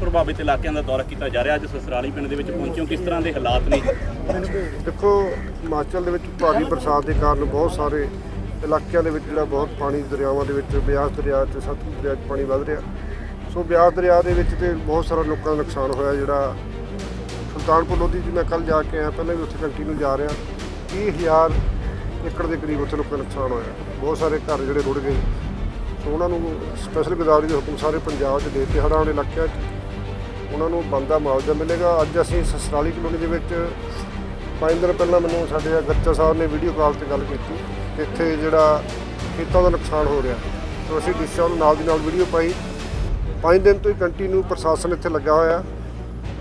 ਪ੍ਰਭਾਵਿਤ ਇਲਾਕਿਆਂ ਦਾ ਦੌਰਾ ਕੀਤਾ ਜਾ ਰਿਹਾ ਅੱਜ ਸਸਰਾਲੀ ਪਿੰਡ ਦੇ ਵਿੱਚ ਪਹੁੰਚੇ ਹੋ। ਕਿਸ ਤਰ੍ਹਾਂ ਦੇ ਹਾਲਾਤ ਨੇ? ਦੇਖੋ, ਹਿਮਾਚਲ ਦੇ ਵਿੱਚ ਭਾਰੀ ਬਰਸਾਤ ਦੇ ਕਾਰਨ ਬਹੁਤ ਸਾਰੇ ਇਲਾਕਿਆਂ ਦੇ ਵਿੱਚ ਜਿਹੜਾ ਬਹੁਤ ਪਾਣੀ ਦਰਿਆਵਾਂ ਦੇ ਵਿੱਚ, ਬਿਆਸ ਦਰਿਆ ਤੇ ਸਤਲੁਜ ਦਰਿਆ 'ਚ ਪਾਣੀ ਵੱਧ ਰਿਹਾ। ਸੋ ਬਿਆਸ ਦਰਿਆ ਦੇ ਵਿੱਚ ਤੇ ਬਹੁਤ ਸਾਰਾ ਲੋਕਾਂ ਦਾ ਨੁਕਸਾਨ ਹੋਇਆ ਜਿਹੜਾ ਸੁਲਤਾਨਪੁਰ ਲੋਧੀ ਜੀ ਮੈਂ ਕੱਲ ਜਾ ਕੇ ਆਇਆ, ਪਹਿਲਾਂ ਵੀ ਉੱਥੇ ਕੰਟੀਨਿਊ ਜਾ ਰਿਹਾ। 30000 ਏਕੜ ਦੇ ਕਰੀਬ ਉੱਥੇ ਲੋਕਾਂ ਦਾ ਨੁਕਸਾਨ ਹੋਇਆ। ਬਹੁਤ ਸਾਰੇ ਘਰ ਜਿਹੜੇ ਰੁੜ ਗਏ। ਸੋ ਉਹਨਾਂ ਨੂੰ ਸਪੈਸ਼ਲ ਗਦਾਵਰੀ ਦੇ ਹੁਕਮ ਸਾਰੇ ਪੰਜਾਬ 'ਚ ਦੇ ਦਿੱਤੇ। ਹੜ੍ਹਾਂ ਵਾਲੇ ਇਲਾਕਿਆਂ 'ਚ ਉਹਨਾਂ ਨੂੰ ਬੰਦਾ ਮੁਆਵਜ਼ਾ ਮਿਲੇਗਾ। ਅੱਜ ਅਸੀਂ ਸਸਰਾਲੀ ਕਲੋਨੀ ਦੇ ਵਿੱਚ ਪੰਜ ਦਿਨ ਪਹਿਲਾਂ ਮੈਨੂੰ ਸਾਡੇ ਗੱਚਾ ਸਾਹਿਬ ਨੇ ਵੀਡੀਓ ਕਾਲ ਤੇ ਗੱਲ ਕੀਤੀ ਇੱਥੇ ਜਿਹੜਾ ਖੇਤਾਂ ਦਾ ਨੁਕਸਾਨ ਹੋ ਰਿਹਾ। ਸੋ ਅਸੀਂ ਡੀਸੀ ਨੂੰ ਨਾਲ ਦੀ ਨਾਲ ਵੀਡੀਓ ਪਾਈ। ਪੰਜ ਦਿਨ ਤੋਂ ਹੀ ਕੰਟੀਨਿਊ ਪ੍ਰਸ਼ਾਸਨ ਇੱਥੇ ਲੱਗਾ ਹੋਇਆ।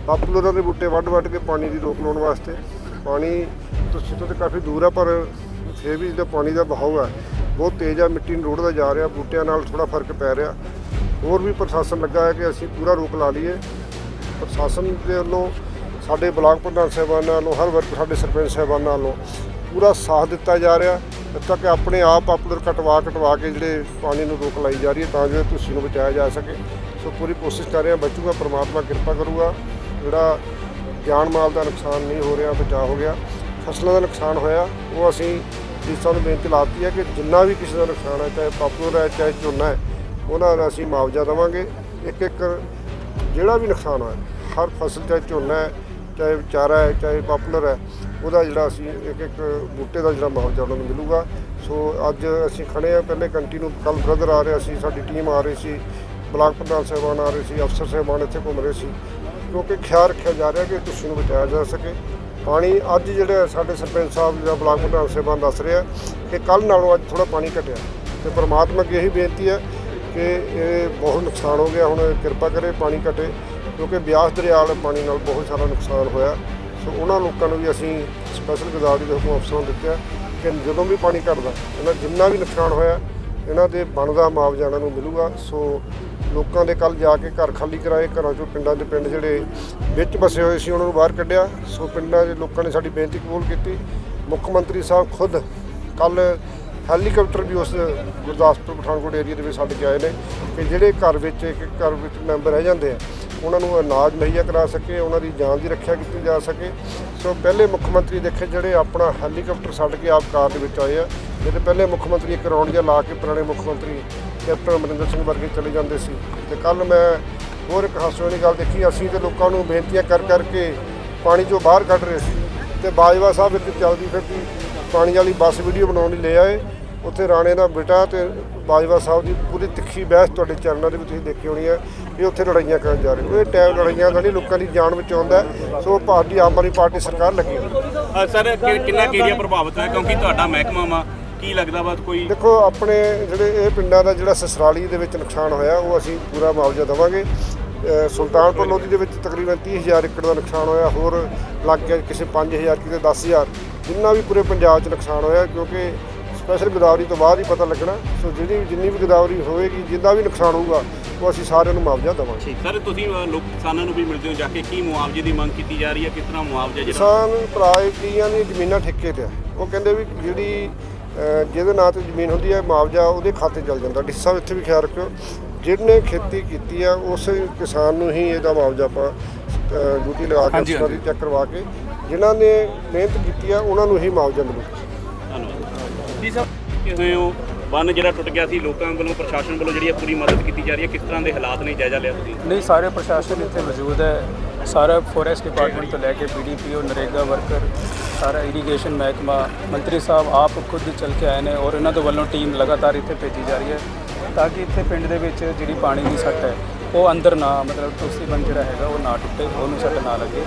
ਪਾਪੂਲਰਾਂ ਦੇ ਬੂਟੇ ਵੱਢ ਵੱਢ ਕੇ ਪਾਣੀ ਦੀ ਰੋਕ ਲਾਉਣ ਵਾਸਤੇ। ਪਾਣੀ ਤੁਸੀਂ ਤੋਂ ਤੇ ਕਾਫੀ ਦੂਰ ਆ, ਪਰ ਫਿਰ ਵੀ ਜਿਹੜਾ ਪਾਣੀ ਦਾ ਬਹਾਅ ਹੈ। ਬਹੁਤ ਤੇਜ਼ ਆ, ਮਿੱਟੀ ਨੂੰ ਰੋੜਦਾ ਜਾ ਰਿਹਾ। ਬੂਟਿਆਂ ਨਾਲ ਥੋੜਾ ਫ਼ਰਕ ਪੈ ਰਿਹਾ। ਹੋਰ ਵੀ ਪ੍ਰਸ਼ਾਸਨ ਲੱਗਾ ਹੈ ਕਿ ਅਸੀਂ ਪੂਰਾ ਰੋਕ ਲਾ ਲਈਏ। ਪ੍ਰਸ਼ਾਸਨ ਦੇ ਵੱਲੋਂ, ਸਾਡੇ ਬਲਾਕ ਪ੍ਰਧਾਨ ਸਾਹਿਬਾਨਾਂ ਵੱਲੋਂ, ਹਰ ਵਰਗ ਸਾਡੇ ਸਰਪੰਚ ਸਾਹਿਬਾਨਾਂ ਵੱਲੋਂ ਪੂਰਾ ਸਾਥ ਦਿੱਤਾ ਜਾ ਰਿਹਾ। ਇੱਥੇ ਤੱਕ ਆਪਣੇ ਆਪ ਪਾਪੂਲਰ ਕਟਵਾ ਕਟਵਾ ਕੇ ਜਿਹੜੇ ਪਾਣੀ ਨੂੰ ਰੋਕ ਲਾਈ ਜਾ ਰਹੀ ਹੈ, ਤਾਂ ਜੋ ਤੁਸੀਂ ਨੂੰ ਬਚਾਇਆ ਜਾ ਸਕੇ। ਸੋ ਪੂਰੀ ਕੋਸ਼ਿਸ਼ ਕਰ ਰਹੇ ਹਾਂ, ਬਚੂਗਾ, ਪ੍ਰਮਾਤਮਾ ਕਿਰਪਾ ਕਰੂਗਾ। ਜਿਹੜਾ ਜਾਨ ਮਾਲ ਦਾ ਨੁਕਸਾਨ ਨਹੀਂ ਹੋ ਰਿਹਾ, ਬਚਾਅ ਹੋ ਗਿਆ। ਫਸਲਾਂ ਦਾ ਨੁਕਸਾਨ ਹੋਇਆ। ਉਹ ਅਸੀਂ ਜਿਸਾਂ ਨੂੰ ਬੇਨਤੀ ਲਾਤੀ ਹੈ ਕਿ ਜਿੰਨਾ ਵੀ ਕਿਸੇ ਦਾ ਨੁਕਸਾਨ ਹੈ, ਚਾਹੇ ਪਾਪੂਲਰ ਹੈ, ਚਾਹੇ ਝੋਨਾ ਹੈ, ਉਹਨਾਂ ਦਾ ਅਸੀਂ ਮੁਆਵਜ਼ਾ ਦੇਵਾਂਗੇ। ਇੱਕ ਇੱਕ ਜਿਹੜਾ ਵੀ ਨੁਕਸਾਨ ਹੋਇਆ, ਹਰ ਫਸਲ ਚਾਹੇ ਝੋਨਾ ਹੈ, ਚਾਹੇ ਵਿਚਾਰਾ ਹੈ, ਚਾਹੇ ਪਾਪੂਲਰ ਹੈ, ਉਹਦਾ ਜਿਹੜਾ ਅਸੀਂ ਇੱਕ ਇੱਕ ਬੂਟੇ ਦਾ ਜਿਹੜਾ ਮੁਆਵਜ਼ਾ ਉਹਨਾਂ ਨੂੰ ਮਿਲੂਗਾ। ਸੋ ਅੱਜ ਅਸੀਂ ਖੜੇ ਆ ਪਹਿਲੇ ਕੰਟੀਨਿਊ ਕੱਲ ਬ੍ਰਦਰ ਆ ਰਿਹਾ ਸੀ, ਸਾਡੀ ਟੀਮ ਆ ਰਹੀ ਸੀ, ਬਲਾਕ ਪ੍ਰਧਾਨ ਸਾਹਿਬਾਨ ਆ ਰਹੇ ਸੀ, ਅਫਸਰ ਸਾਹਿਬਾਨ ਇੱਥੇ ਘੁੰਮ ਰਹੇ ਸੀ। ਕਿਉਂਕਿ ਖਿਆਲ ਰੱਖਿਆ ਜਾ ਰਿਹਾ ਕਿ ਤੁਸੀਂ ਨੂੰ ਬਚਾਇਆ ਜਾ ਸਕੇ। ਪਾਣੀ ਅੱਜ ਜਿਹੜੇ ਸਾਡੇ ਸਰਪੰਚ ਸਾਹਿਬ ਜਾਂ ਬਲਾਕ ਪ੍ਰਧਾਨ ਸਾਹਿਬਾਨ ਦੱਸ ਰਿਹਾ ਕਿ ਕੱਲ ਨਾਲੋਂ ਅੱਜ ਥੋੜਾ ਪਾਣੀ ਘਟਿਆ। ਤੇ ਪਰਮਾਤਮਾ ਅੱਗੇ ਇਹੀ ਬੇਨਤੀ ਹੈ ਕਿ ਇਹ ਬਹੁਤ ਨੁਕਸਾਨ ਹੋ ਗਿਆ। ਹੁਣ ਕਿਰਪਾ ਕਰੇ ਪਾਣੀ ਘਟੇ, ਕਿਉਂਕਿ ਬਿਆਸ ਦਰਿਆ ਵਾਲੇ ਪਾਣੀ ਨਾਲ ਬਹੁਤ ਸਾਰਾ ਨੁਕਸਾਨ ਹੋਇਆ। ਸੋ ਉਹਨਾਂ ਲੋਕਾਂ ਨੂੰ ਵੀ ਅਸੀਂ ਸਪੈਸ਼ਲ ਗਦਾਵਰੀ ਦੇ ਹੁਕਮ ਅਫਸਰਾਂ ਨੂੰ ਦਿੱਤੇ ਕਿ ਜਦੋਂ ਵੀ ਪਾਣੀ ਘਟਦਾ, ਇਹਨਾਂ ਜਿੰਨਾ ਵੀ ਨੁਕਸਾਨ ਹੋਇਆ, ਇਹਨਾਂ ਦੇ ਬਣਦਾ ਮੁਆਵਜ਼ਾ ਇਹਨਾਂ ਨੂੰ ਮਿਲੂਗਾ। ਸੋ ਲੋਕਾਂ ਦੇ ਕੱਲ ਜਾ ਕੇ ਘਰ ਖਾਲੀ ਕਰਾਏ, ਘਰਾਂ ਚੋਂ ਪਿੰਡਾਂ ਦੇ ਪਿੰਡ ਜਿਹੜੇ ਵਿੱਚ ਵਸੇ ਹੋਏ ਸੀ, ਉਹਨਾਂ ਨੂੰ ਬਾਹਰ ਕੱਢਿਆ। ਸੋ ਪਿੰਡਾਂ ਦੇ ਲੋਕਾਂ ਨੇ ਸਾਡੀ ਬੇਨਤੀ ਕਬੂਲ ਕੀਤੀ। ਮੁੱਖ ਮੰਤਰੀ ਸਾਹਿਬ ਖੁਦ ਕੱਲ ਹੈਲੀਕਾਪਟਰ ਵੀ ਉਸ ਗੁਰਦਾਸਪੁਰ, ਪਠਾਨਕੋਟ ਏਰੀਆ ਦੇ ਵਿੱਚ ਛੱਡ ਕੇ ਆਏ ਨੇ ਕਿ ਜਿਹੜੇ ਘਰ ਵਿੱਚ ਇੱਕ ਘਰ ਵਿੱਚ ਮੈਂਬਰ ਰਹਿ ਜਾਂਦੇ ਆ, ਉਹਨਾਂ ਨੂੰ ਅਨਾਜ ਮੁਹੱਈਆ ਕਰਾ ਸਕੇ, ਉਹਨਾਂ ਦੀ ਜਾਨ ਦੀ ਰੱਖਿਆ ਕੀਤੀ ਜਾ ਸਕੇ। ਸੋ ਪਹਿਲੇ ਮੁੱਖ ਮੰਤਰੀ ਦੇਖੇ ਜਿਹੜੇ ਆਪਣਾ ਹੈਲੀਕਾਪਟਰ ਛੱਡ ਕੇ ਆਪ ਕਾਰ ਦੇ ਵਿੱਚ ਆਏ ਆ ਜਿਹੜੇ ਪਹਿਲੇ ਮੁੱਖ ਮੰਤਰੀ ਇੱਕ ਰੌਣੀਆਂ ਲਾ ਕੇ ਪੁਰਾਣੇ ਮੁੱਖ ਮੰਤਰੀ ਕੈਪਟਨ ਅਮਰਿੰਦਰ ਸਿੰਘ ਵਰਗੇ ਚਲੇ ਜਾਂਦੇ ਸੀ। ਤੇ ਕੱਲ ਮੈਂ ਹੋਰ ਇੱਕ ਹਾਸੇ ਵਾਲੀ ਗੱਲ ਦੇਖੀ, ਅਸੀਂ ਤੇ ਲੋਕਾਂ ਨੂੰ ਬੇਨਤੀਆਂ ਕਰ ਕਰਕੇ ਪਾਣੀ ਚੋਂ ਬਾਹਰ ਕੱਢ ਰਹੇ ਸੀ। ਤੇ ਬਾਜਵਾ ਸਾਹਿਬ ਇੱਕ ਚੱਲਦੀ ਫਿਰਦੀ ਪਾਣੀ ਵਾਲੀ ਬੱਸ ਵੀਡੀਓ ਬਣਾਉਣ ਲਈ ਲੈ ਆਏ। ਉੱਥੇ ਰਾਣੇ ਦਾ ਬੇਟਾ ਤੇ ਬਾਜਵਾ ਸਾਹਿਬ ਦੀ ਪੂਰੀ ਤਿੱਖੀ ਬਹਿਸ ਤੁਹਾਡੇ ਚੈਨਲਾਂ ਦੇ ਵਿੱਚ ਤੁਸੀਂ ਦੇਖੀ ਹੋਣੀ ਹੈ ਇਹ ਉੱਥੇ ਲੜਾਈਆਂ ਕਰਨ ਜਾ ਰਹੇ ਉਹ ਇਹ ਟਾਈਮ ਲੜਾਈਆਂ ਦਾ ਨਹੀਂ ਲੋਕਾਂ ਦੀ ਜਾਨ ਬਚਾਉਂਦਾ ਹੈ। ਸੋ ਭਾਰਤੀ ਆਮ ਆਦਮੀ ਪਾਰਟੀ ਸਰਕਾਰ ਲੱਗੀ ਹੋਈ ਹੈ। ਸਰ ਕਿੰਨਾ ਕੁ ਏਰੀਆ ਪ੍ਰਭਾਵਿਤ ਹੋਇਆ? ਕਿਉਂਕਿ ਤੁਹਾਡਾ ਮਹਿਕਮਾ ਵਾ ਕੀ ਲੱਗਦਾ ਵਾ ਕੋਈ? ਦੇਖੋ ਆਪਣੇ ਜਿਹੜੇ ਇਹ ਪਿੰਡਾਂ ਦਾ ਜਿਹੜਾ ਸਸਰਾਲੀ ਦੇ ਵਿੱਚ ਨੁਕਸਾਨ ਹੋਇਆ ਉਹ ਅਸੀਂ ਪੂਰਾ ਮੁਆਵਜ਼ਾ ਦੇਵਾਂਗੇ। ਸੁਲਤਾਨਪੁਰ ਲੋਧੀ ਦੇ ਵਿੱਚ ਤਕਰੀਬਨ 30000 ਏਕੜ ਦਾ ਨੁਕਸਾਨ ਹੋਇਆ ਹੋਰ ਲੱਗ ਗਿਆ ਕਿਸੇ 5000 ਕਿਤੇ 10000 ਜਿੰਨਾ ਵੀ ਪੂਰੇ ਪੰਜਾਬ 'ਚ ਨੁਕਸਾਨ ਹੋਇਆ ਕਿਉਂਕਿ ਸਪੈਸ਼ਲ ਗਦਾਵਰੀ ਤੋਂ ਬਾਅਦ ਹੀ ਪਤਾ ਲੱਗਣਾ। ਸੋ ਜਿਹੜੀ ਜਿੰਨੀ ਵੀ ਗਦਾਵਰੀ ਹੋਏਗੀ ਜਿੰਨਾ ਵੀ ਨੁਕਸਾਨ ਹੋਊਗਾ ਉਹ ਅਸੀਂ ਸਾਰਿਆਂ ਨੂੰ ਮੁਆਵਜ਼ਾ ਦੇਵਾਂਗੇ। ਸਰ ਤੁਸੀਂ ਅ, ਲੋਕ ਕਿਸਾਨਾਂ ਨੂੰ ਵੀ ਮਿਲਦੇ ਹੋ ਜਾ ਕੇ। ਕੀ ਮੁਆਵਜ਼ੇ ਦੀ ਮੰਗ ਕੀਤੀ ਜਾ ਰਹੀ ਹੈ? ਕਿਸ ਤਰ੍ਹਾਂ ਮੁਆਵਜ਼ਾ ਜਿਹੜਾ ਕਿਸਾਨ ਭਰਾ ਕਈਆਂ ਦੀ ਜ਼ਮੀਨਾਂ ਠੇਕੇ ਤੇ ਆ। ਉਹ ਕਹਿੰਦੇ ਵੀ ਜਿਹੜੀ ਅਹ, ਜਿਹਦੇ ਨਾਂ ਤੇ ਜ਼ਮੀਨ ਹੁੰਦੀ ਹੈ ਮੁਆਵਜ਼ਾ ਉਹਦੇ ਖਾਤੇ ਚਲ ਜਾਂਦਾ। ਡੀ ਸਾਹਿਬ ਇੱਥੇ ਵੀ ਖਿਆਲ ਰੱਖਿਓ ਜਿਹਨੇ ਖੇਤੀ ਕੀਤੀ ਆ ਉਸ ਕਿਸਾਨ ਨੂੰ ਹੀ ਇਹਦਾ ਮੁਆਵਜ਼ਾ ਆਪਾਂ ਅਹ, ਡਿਊਟੀ ਲਗਾ ਕੇ ਅਫਸਰਾਂ ਦੀ ਚੈੱਕ ਕਰਵਾ ਕੇ ਜਿਨ੍ਹਾਂ ਨੇ ਮਿਹਨਤ ਕੀਤੀ ਆ ਉਹਨਾਂ ਨੂੰ ਹੀ ਮੁਆਵਜ਼ਾ ਮਿਲੂ। ਧੰਨਵਾਦ ਜੀ ਸਾਹਿਬ ਕਿਵੇਂ ਹੋ ਬੰਨ ਜਿਹੜਾ ਟੁੱਟ ਗਿਆ ਸੀ, ਲੋਕਾਂ ਵੱਲੋਂ, ਪ੍ਰਸ਼ਾਸਨ ਵੱਲੋਂ ਜਿਹੜੀ ਹੈ ਪੂਰੀ ਮਦਦ ਕੀਤੀ ਜਾ ਰਹੀ ਹੈ, ਕਿਸ ਤਰ੍ਹਾਂ ਦੇ ਹਾਲਾਤ ਨੇ, ਜਾਇਜ਼ਾ ਲਿਆ ਤੁਸੀਂ? ਨਹੀਂ, ਸਾਰੇ ਪ੍ਰਸ਼ਾਸਨ ਇੱਥੇ ਮੌਜੂਦ ਹੈ। ਸਾਰਾ ਫੋਰੈਸਟ ਡਿਪਾਰਟਮੈਂਟ ਤੋਂ ਲੈ ਕੇ ਪੀਡੀਪੀਓ ਨਰੇਗਾ ਵਰਕਰ ਸਾਰਾ ਇਰੀਗੇਸ਼ਨ ਮਹਿਕਮਾ, ਮੰਤਰੀ ਸਾਹਿਬ ਆਪ ਖੁਦ ਚੱਲ ਕੇ ਆਏ ਨੇ ਔਰ ਇਹਨਾਂ ਦੇ ਵੱਲੋਂ ਟੀਮ ਲਗਾਤਾਰ ਇੱਥੇ ਭੇਜੀ ਜਾ ਰਹੀ ਹੈ ਤਾਂ ਕਿ ਇੱਥੇ ਪਿੰਡ ਦੇ ਵਿੱਚ ਜਿਹੜੀ ਪਾਣੀ ਦੀ ਸੱਟ ਹੈ ਉਹ ਅੰਦਰ ਨਾ ਮਤਲਬ ਤੁਸੀਂ ਬਣ ਜਿਹੜਾ ਹੈਗਾ ਉਹ ਨਾ ਟੁੱਟੇ ਉਹਨੂੰ ਸੱਟ ਨਾ ਲੱਗੇ।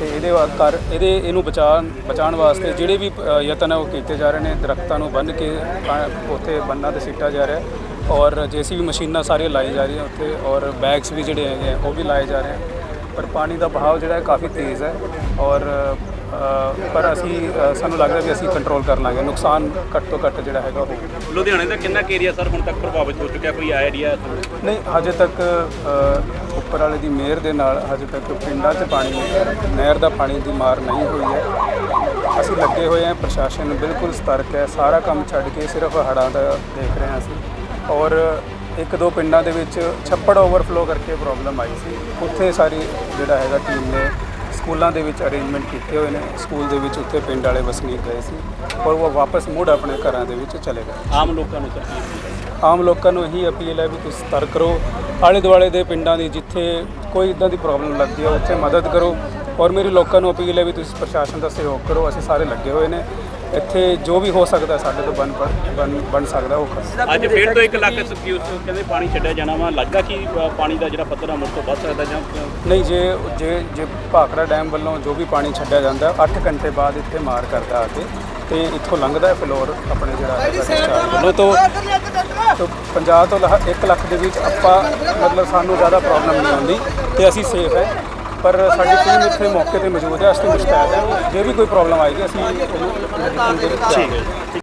ਤੇ ਇਹਦੇ ਵਾ- ਕਰ ਇਹਦੇ ਇਹਨੂੰ ਬਚਾਉਣ ਬਚਾਉਣ ਵਾਸਤੇ ਜਿਹੜੇ ਵੀ ਅ, ਯਤਨ ਹੈ ਉਹ ਕੀਤੇ ਜਾ ਰਹੇ ਨੇ। ਦਰਖਤਾਂ ਨੂੰ ਬੰਨ੍ਹ ਕੇ ਪਾ- ਉੱਥੇ ਬੰਨਾਂ ਤੇ ਸਿੱਟਾ ਜਾ ਰਿਹਾ ਹੈ। ਔਰ ਜੇਸੀਬੀ ਮਸ਼ੀਨਾਂ ਸਾਰੀਆਂ ਲਾਈ ਜਾ ਰਹੀਆਂ ਉੱਥੇ ਔਰ ਬੈਗਸ ਵੀ ਜਿਹੜੇ ਹੈਗੇ ਆ ਉਹ ਵੀ ਲਾਏ ਜਾ ਰਹੇ ਆ। ਪਰ ਪਾਣੀ ਦਾ ਬਹਾਵ ਜਿਹੜਾ ਹੈ ਕਾਫੀ ਤੇਜ਼ ਹੈ। ਔਰ ਪਰ ਅਸੀਂ ਸਾਨੂੰ ਲੱਗਦਾ ਵੀ ਅਸੀਂ ਕੰਟਰੋਲ ਕਰ ਲਾਂਗੇ ਨੁਕਸਾਨ ਘੱਟ ਤੋਂ ਘੱਟ ਜਿਹੜਾ ਹੈਗਾ ਉਹ ਲੁਧਿਆਣੇ ਦਾ ਕਿੰਨਾ ਏਰੀਆ ਸਰ ਹੁਣ ਤੱਕ ਪ੍ਰਭਾਵਿਤ ਹੋ ਚੁੱਕਿਆ? ਕੋਈ ਆਈਡੀਆ ਨਹੀਂ ਹਜੇ ਤੱਕ ਉੱਪਰ ਵਾਲੇ ਦੀ ਮਿਹਰ ਦੇ ਨਾਲ ਹਜੇ ਤੱਕ ਪਿੰਡਾਂ 'ਚ ਪਾਣੀ ਨਹਿਰ ਦਾ ਪਾਣੀ ਦੀ ਮਾਰ ਨਹੀਂ ਹੋਈ ਹੈ। ਅਸੀਂ ਲੱਗੇ ਹੋਏ ਹਾਂ ਪ੍ਰਸ਼ਾਸਨ ਬਿਲਕੁਲ ਸਤਰਕ ਹੈ। ਸਾਰਾ ਕੰਮ ਛੱਡ ਕੇ ਸਿਰਫ ਹੜ੍ਹਾਂ ਦਾ ਦੇਖ ਰਹੇ ਹਾਂ ਅਸੀਂ। ਔਰ ਇੱਕ ਦੋ ਪਿੰਡਾਂ ਦੇ ਵਿੱਚ ਛੱਪੜ ਓਵਰਫਲੋ ਕਰਕੇ ਪ੍ਰੋਬਲਮ ਆਈ ਸੀ। ਉੱਥੇ ਸਾਰੀ ਜਿਹੜਾ ਹੈਗਾ ਟੀਮ ਨੇ ਸਕੂਲਾਂ ਦੇ ਵਿੱਚ ਅਰੇਂਜਮੈਂਟ ਕੀਤੇ ਹੋਏ ਨੇ। ਸਕੂਲ ਦੇ ਵਿੱਚ ਉੱਥੇ ਪਿੰਡ ਵਾਲੇ ਵਸਨੀਕ ਗਏ ਸੀ ਔਰ ਉਹ ਵਾਪਸ ਮੁੜ ਆਪਣੇ ਘਰਾਂ ਦੇ ਵਿੱਚ ਚਲੇ ਗਏ। ਆਮ ਲੋਕਾਂ ਨੂੰ ਆਮ ਲੋਕਾਂ ਨੂੰ ਇਹੀ ਅਪੀਲ ਹੈ ਵੀ ਤੁਸੀਂ ਸਤਰਕ ਰਹੋ। ਆਲੇ ਦੁਆਲੇ ਦੇ ਪਿੰਡਾਂ ਦੀ ਜਿੱਥੇ ਕੋਈ ਇਦਾਂ ਦੀ ਪ੍ਰੋਬਲਮ ਲੱਗਦੀ ਹੈ ਉੱਥੇ ਮਦਦ ਕਰੋ। ਔਰ ਮੇਰੀ ਲੋਕਾਂ ਨੂੰ ਅਪੀਲ ਹੈ ਵੀ ਤੁਸੀਂ ਪ੍ਰਸ਼ਾਸਨ ਦਾ ਸਹਿਯੋਗ ਕਰੋ। ਅਸੀਂ ਸਾਰੇ ਲੱਗੇ ਹੋਏ ਨੇ। ਇੱਥੇ ਜੋ ਵੀ ਹੋ ਸਕਦਾ ਸਾਡੇ ਤੋਂ ਬਣ ਬਣ ਬਣ ਸਕਦਾ ਉਹ ਕਰੋ ਅੱਜ ਫਿਰ ਤੋਂ 1 ਲੱਖ ਕਿਊਸ ਕਹਿੰਦੇ ਪਾਣੀ ਛੱਡਿਆ ਜਾਣਾ ਵਾ। ਲੱਗਦਾ ਕਿ ਅ, ਪਾਣੀ ਦਾ ਜਿਹੜਾ ਪੱਧਰ ਆ ਮੁੜ ਤੋਂ ਵੱਧ ਸਕਦਾ ਜਾਂ ਅ, ਨਹੀਂ ਜੇ ਜੇ ਜੇ ਭਾਖੜਾ ਡੈਮ ਵੱਲੋਂ ਜੋ ਵੀ ਪਾਣੀ ਛੱਡਿਆ ਜਾਂਦਾ 8 ਘੰਟੇ ਬਾਅਦ ਇੱਥੇ ਮਾਰ ਕਰਦਾ ਆ ਕੇ ਤੇ ਇੱਥੋਂ ਲੰਘਦਾ ਹੈ ਫਲੋਰ ਆਪਣੇ ਜਿਹੜਾ ਹੈਗਾ discharge ਵੱਲੋਂ ਤੋਂ ਤੋਂ 50 ਤੋਂ 1 ਲੱਖ ਦੇ ਵਿੱਚ ਆਪਾਂ ਮਤਲਬ ਸਾਨੂੰ ਜ਼ਿਆਦਾ ਪ੍ਰੋਬਲਮ ਨਹੀਂ ਆਉਂਦੀ ਤੇ ਅਸੀਂ ਸੇਫ ਹੈ। ਪਰ ਸਾਡੀ ਟੀਮ ਇੱਥੇ ਮੌਕੇ ਤੇ ਮੌਜੂਦ ਹੈ, ਅਸੀਂ ਮੁਸ਼ਤੈਦ ਹੈ ਜੇ ਵੀ ਕੋਈ ਪ੍ਰੋਬਲਮ ਆਏਗੀ, ਅਸੀਂ ਉਹਨੂੰ ਠੀਕ ਹੈ।